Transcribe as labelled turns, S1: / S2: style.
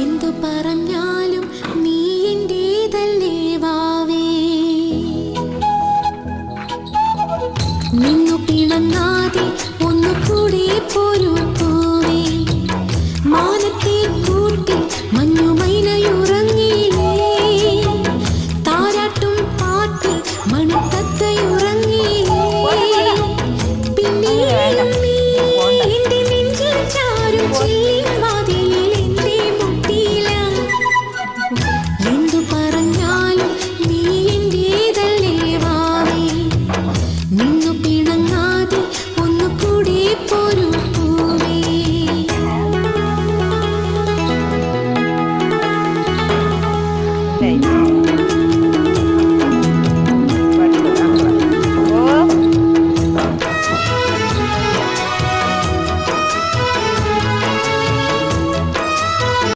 S1: എന്തു പറഞ്ഞാലും നീ എന്റേതല്ലേ വാവേ. നിന്നു
S2: 累